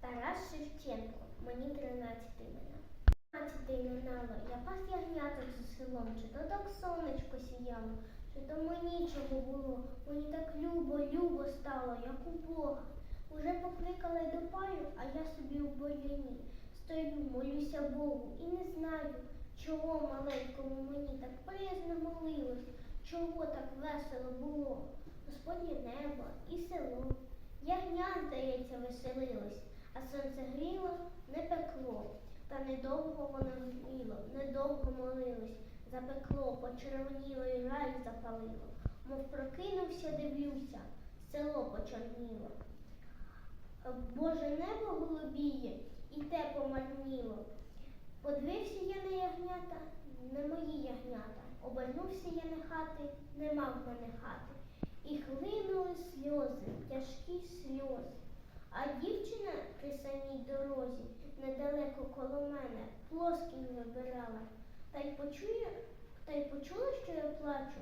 Тарас Шевченко, мені 13 мене. 13 минало, я пас ягняток за селом, чи то так сонечко сіяло, чи то мені чого було. Мені так любо, любо стало, як у Бога. Уже покликали до паю, а я собі у бур'яні. Стою, молюся Богу і не знаю, чого маленькому мені так приязно молилось, чого так весело було. Господнє небо і село. Ягня, здається, веселилось, а сонце гріло, не пекло. Та недовго воно гріло, недовго молилось, запекло, почервоніло і рай запалило. Мов прокинувся, дивлюся, село почорніло. Боже небо голубіє і те помарніло. Подивився я на ягнята, не мої ягнята. Обернувся я на хати, нема в мене хати. І хлинули сльози, тяжкі сльози. А дівчина при самій дорозі, недалеко коло мене, плоскінь вибирала. Та й почує, та й почула, що я плачу.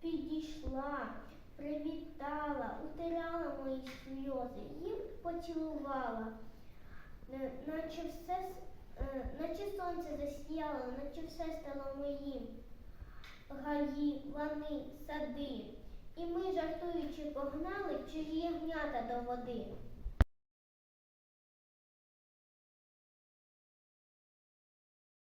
Підійшла, привітала, утирала мої сльози, їм поцілувала, Е, наче все, е, наче сонце засіяло, наче все стало моїм. Гаї, лани, сади. І ми, погнали чиї ягнята до води.